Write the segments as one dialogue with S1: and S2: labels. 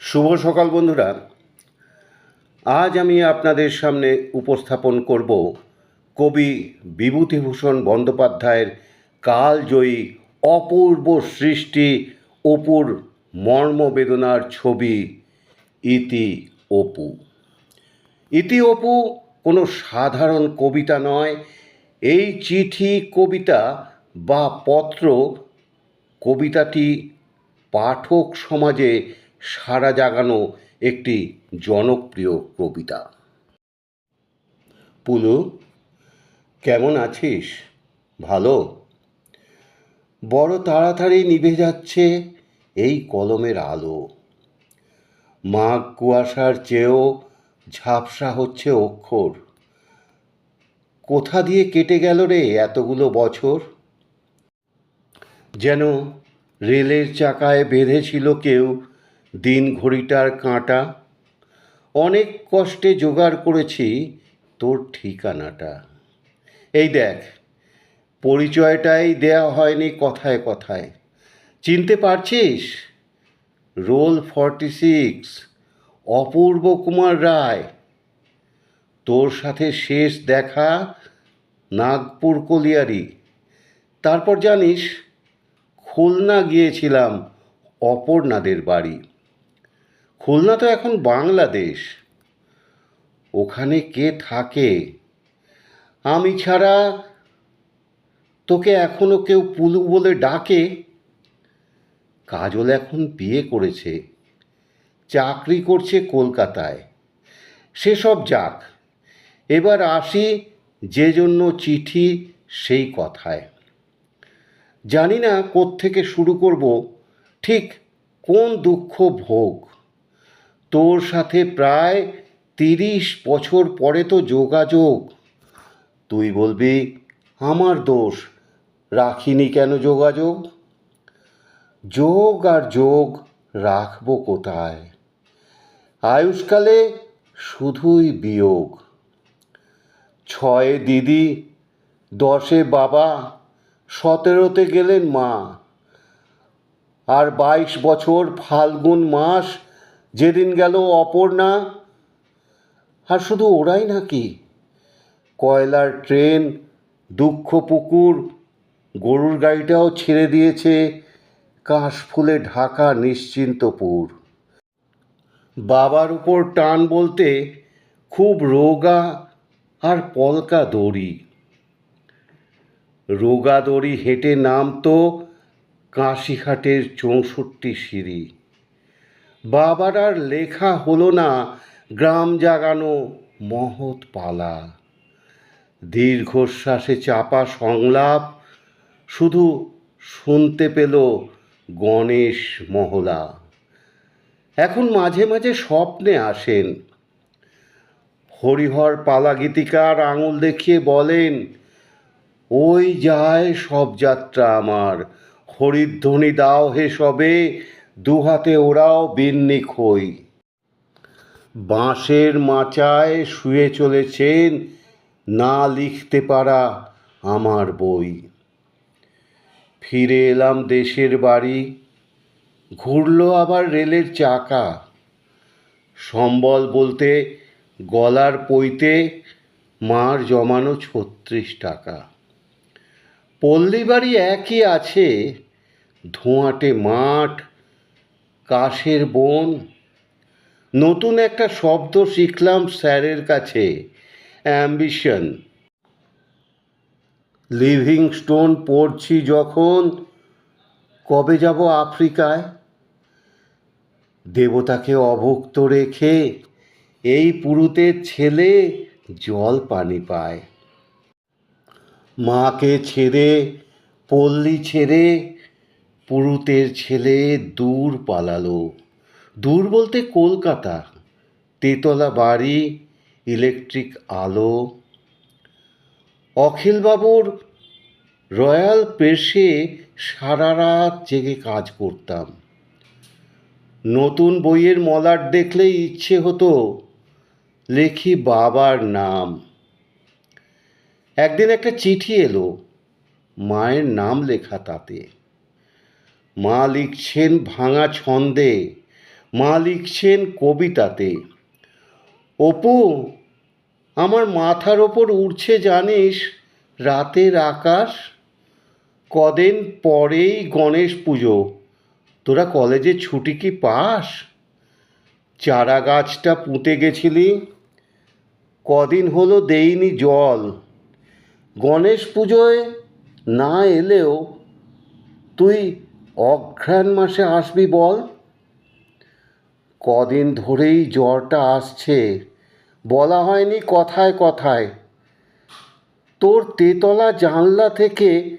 S1: শুভ সকাল, বন্ধুরা। আজ আমি আপনাদের সামনে উপস্থাপন করব কবি বিভূতিভূষণ বন্দ্যোপাধ্যায়ের কালজয়ী অপূর্ব সৃষ্টি অপুর মর্মবেদনার ছবি, ইতি অপু। ইতি অপু কোনো সাধারণ কবিতা নয়। এই চিঠি, কবিতা বা পত্র কবিতাটি পাঠক সমাজে সাড়া জাগানো একটি জনপ্রিয় কবিতা। পুলু কেমন আছিস? ভালো? বড় তাড়াতাড়ি নিভে যাচ্ছে এই কলমের আলো। মাঘ কুয়াশার চেয়েও ঝাপসা হচ্ছে অক্ষর। কোথা দিয়ে কেটে গেল রে এতগুলো বছর? যেন রেলের চাকায় বেঁধেছিল কেউ দিন ঘড়িটার কাঁটা। অনেক কষ্টে জোগাড় করেছি তোর ঠিকানাটা। এই দেখ, পরিচয়টাই দেয়া হয়নি কথায় কথায়। চিনতে পারছিস? Roll forty six, Apurba Kumar Roy. তোর সাথে শেষ দেখা নাগপুর কলিয়ারি। তারপর জানিস, খুলনা গিয়েছিলাম অপর্ণাদের বাড়ি। খুলনা তো এখন বাংলাদেশ। ওখানে কে থাকে? আমি ছাড়া তোকে এখনও কেউ পুলু বলে ডাকে? কাজল এখন বিয়ে করেছে, চাকরি করছে কলকাতায়। সেসব যাক, এবার আসি যে জন্য চিঠি সেই কথায়। জানি না কোত্থেকে শুরু করব, ঠিক কোন দুঃখ ভোগ? তোর সাথে প্রায় তিরিশ বছর পরে তো যোগাযোগ। তুই বলবি, আমার দোষ, রাখিনি কেন যোগাযোগ? যোগ আর যোগ রাখব কোথায়? আয়ুষ্কালে শুধুই বিয়োগ। ছয়ে দিদি, দশে বাবা, সতেরোতে গেলেন মা। আর বাইশ বছর ফাল্গুন মাস যেদিন গেল অপর্ণা। আর শুধু ওরাই নাকি? কয়লার ট্রেন, দুঃখ পুকুর, গরুর গাড়িটাও ছেড়ে দিয়েছে কাশফুলে ঢাকা নিশ্চিন্তপুর। বাবার উপর টান বলতে খুব রোগা আর পলকা দড়ি। রোগা দড়ি হেঁটে নামতো কাশিঘাটের চৌষট্টি সিঁড়ি। বাবার আর লেখা হলো না, গ্রাম জাগানো মহৎ পালা। দীর্ঘশ্বাসে চাপা সংলাপ, শুধু শুনতে পেল গণেশ মহলা। এখন মাঝে মাঝে স্বপ্নে আসেন। হরিহর পালা গীতিকার আঙুল দেখিয়ে বলেন, ওই যায় সব যাত্রা আমার, হরিধ্বনি দাও হে সবে দুহাতে ওরাও বিন্নি খই বাঁশের মাচায় শুয়ে চলেছেন, না লিখতে পারা আমার বই। ফিরে এলাম দেশের বাড়ি, ঘুরল আবার রেলের চাকা। সম্বল বলতে গলার পইতে মার জমানো ছত্রিশ টাকা। পল্লী বাড়ি একই আছে, ধোঁয়াটে মাঠ কাশের বন। নতুন একটা শব্দ শিখলাম স্যারের কাছে। অ্যাম্বিশন লিভিং স্টোন পড়ছি যখন। কবে যাব আফ্রিকায়? দেবতাকে অভুক্ত রেখে এই পুরুতের ছেলে জল পানি পায়। মাকে ছেড়ে, পল্লী ছেড়ে পুরুতের ছেলে দূর পালালো। দূর বলতে কলকাতা, তেতলা বাড়ি, ইলেকট্রিক আলো। অখিলবাবুর রয়্যাল প্রেসে সারা রাত জেগে কাজ করতাম। নতুন বইয়ের মলাট দেখলেই ইচ্ছে হতো লেখি বাবার নাম। একদিন একটা চিঠি এলো, মায়ের নাম লেখা তাতে। মা লিখছেন ভাঙা ছন্দে মা লিখছেন কবিতাতে। অপু, আমার মাথার ওপর উড়ছে জানিস রাতের আকাশ? কদিন পরেই গণেশ পুজো। তোরা কলেজে ছুটি কি পাস? চারা গাছটা পুঁতে গেছিলি। কদিন হলো দেইনি জল। গণেশ পুজোয় না এলেও তুই অঘ্রাণ মাসে আসবি বল। কদিন ধরেই জ্বরটা আসছে। বলা হয়নি কথায় কথায়। তোর তেতলা জানলা থেকে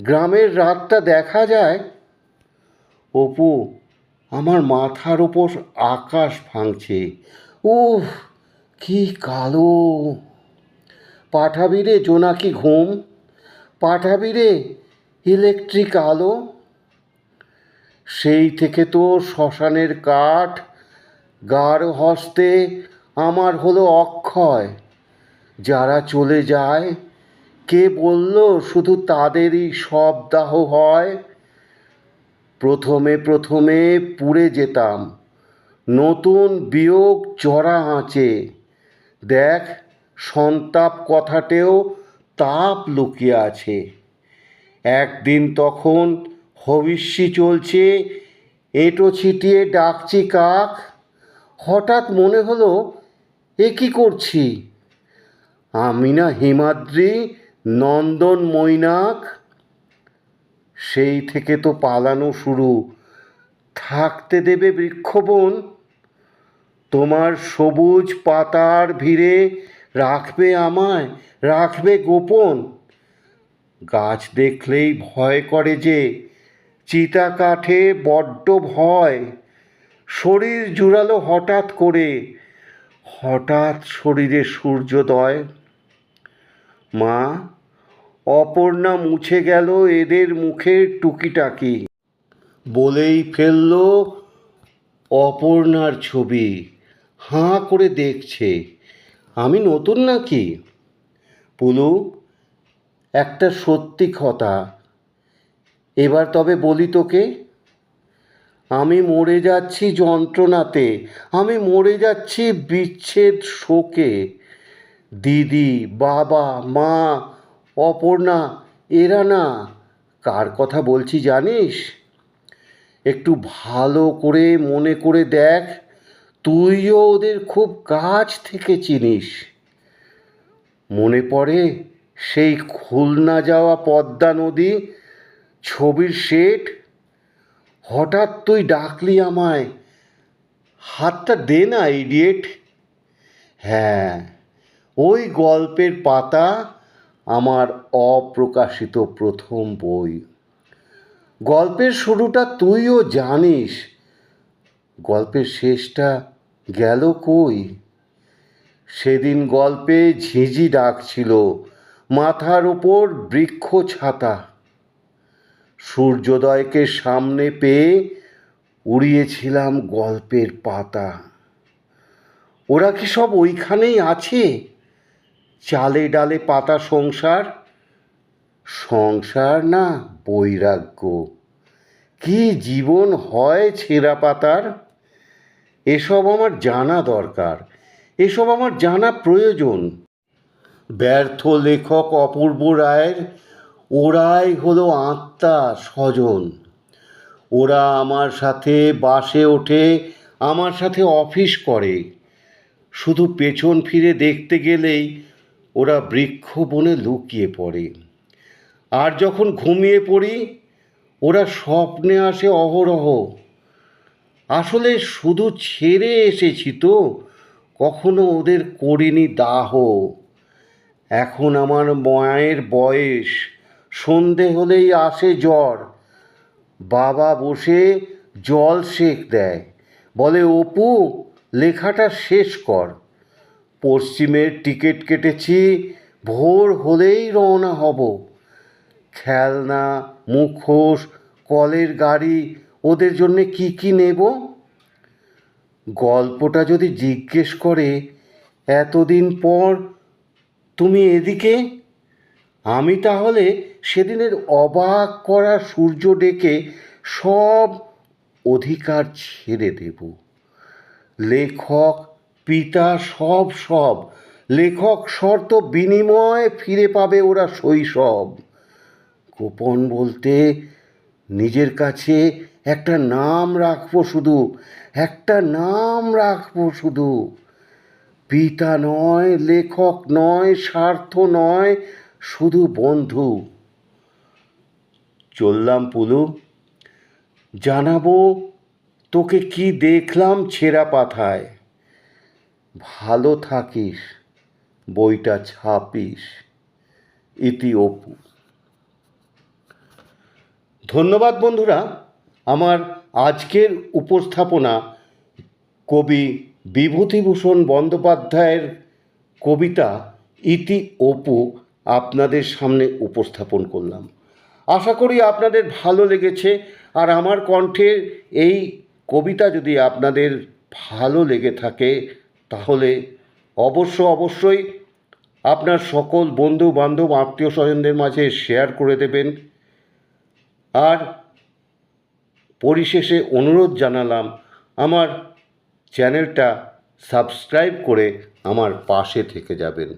S1: গ্রামের রাতটা দেখা যায়? অপু, আমার মাথার ওপর আকাশ ভাঙছে। উফ, কি কালো। পাঠাবি রে জোনাকি ঘুম। পাঠাবি রে ইলেকট্রিক আলো। সেই থেকে তো শ্মশানের কাঠ, গাঢ় হস্তে আমার হলো অক্ষয়। যারা চলে যায়, কে বলল শুধু তাদেরই সব দাহ হয়? প্রথমে প্রথমে পুড়ে যেতাম। নতুন বিয়োগ চড়া আঁচে। দেখ, সন্তাপ কথাটেও তাপ লুকিয়ে আছে। একদিন তখন হবিষ্যি চলছে, এঁটো ছিটিয়ে ডাকছি কাক। হঠাৎ মনে হলো, এ কি করছি? আমি না হিমাদ্রি, নন্দন মৈনাক। সেই থেকে তো পালানো শুরু। থাকতে দেবে বৃক্ষবন। তোমার সবুজ পাতার ভিড়ে রাখবে আমায়, রাখবে গোপন। গাছ দেখলেই ভয় করে যে চিতা কাঠে বড্ড ভয়। শরীর জুড়ালো হঠাৎ করে। হঠাৎ শরীরে সূর্যোদয়। মা, অপর্ণা মুছে গেল এদের মুখের টুকিটাকি। বলেই ফেলল অপর্ণার ছবি। হাঁ করে দেখছে। আমি নতুন নাকি? পুলু, একটা সত্যি কথা। এবার তবে বলি তোকে, আমি মরে যাচ্ছি যন্ত্রণাতে, আমি মরে যাচ্ছি বিচ্ছেদ শোকে। দিদি, বাবা, মা, অপর্ণা, এরা না, কার কথা বলছি জানিস? একটু ভালো করে মনে করে দেখ, তুইও ওদের খুব কাছ থেকে চিনিস। মনে পড়ে সেই খুলনা যাওয়া পদ্মা নদী ছবির সেট হঠাৎ তুই ডাকলি আমায়, হাতটা দে না ইডিয়েট হ্যাঁ ওই গল্পের পাতা আমার অপ্রকাশিত প্রথম বই। গল্পের শুরুটা তুইও জানিস। গল্পের শেষটা গেল কই? সেদিন গল্পে ঝিঝি ডাকছিল, মাথার ওপর বৃক্ষ ছাতা। সূর্যোদয়কে সামনে পেয়ে উড়িয়েছিলাম গল্পের পাতা। ওরা কি সব ওইখানেই আছে? চালে ডালে পাতা সংসার? সংসার না বৈরাগ্য। কি জীবন হয় ছেঁড়া পাতার? এসব আমার জানা দরকার। এসব আমার জানা প্রয়োজন। ব্যর্থ লেখক অপূর্ব রায়ের ওরাই হলো আত্মা স্বজন। ওরা আমার সাথে বাসে ওঠে, আমার সাথে অফিস করে। শুধু পেছন ফিরে দেখতে গেলেই ওরা বৃক্ষ বনে লুকিয়ে পড়ে। আর যখন ঘুমিয়ে পড়ি, ওরা স্বপ্নে আসে অহরহ। আসলে শুধু ছেড়ে এসেছি তো, কখনো ওদের করিনি দাহ। এখন আমার মায়ের বয়স। সন্ধে হলেই আসে জ্বর। বাবা বসে জল সেক দেয়। বলে, অপু, লেখাটা শেষ কর। পশ্চিমের টিকিট কেটেছি, ভোর হলেই রওনা হব। খেলনা, মুখোশ, কলের গাড়ি, ওদের জন্যে কি কি নেব? গল্পটা যদি জিজ্ঞেস করে, এতদিন পর তুমি এদিকে? আমি তাহলে সেদিনের অবাক করা সূর্য ডেকে সব অধিকার ছেড়ে দেব। লেখক, পিতা সব সব। লেখক শর্ত বিনিময়ে ফিরে পাবে ওরা শৈশব। গোপন বলতে নিজের কাছে একটা নাম রাখব শুধু, একটা নাম রাখব শুধু। পিতা নয়, লেখক নয়, স্বার্থ নয়, শুধু বন্ধু। চললাম পুলু। জানাব তোকে কি দেখলাম ছেঁড়া পাথায়। ভালো থাকিস, বইটা ছাপিস, ইতি অপু। ধন্যবাদ বন্ধুরা, আমার আজকের উপস্থাপনা কবি বিভূতিভূষণ বন্দ্যোপাধ্যায়ের কবিতা ইতি অপু আপনাদের সামনে উপস্থাপন করলাম। আশা করি আপনাদের ভালো লেগেছে। আর আমার কণ্ঠের এই কবিতা যদি আপনাদের ভালো লেগে থাকে, তাহলে অবশ্য অবশ্যই আপনার সকল বন্ধু, বান্ধব, আত্মীয় স্বজনদের মাঝে শেয়ার করে দেবেন। আর পরিশেষে অনুরোধ জানালাম, আমার চ্যানেলটা সাবস্ক্রাইব করে আমার পাশে থেকে যাবেন।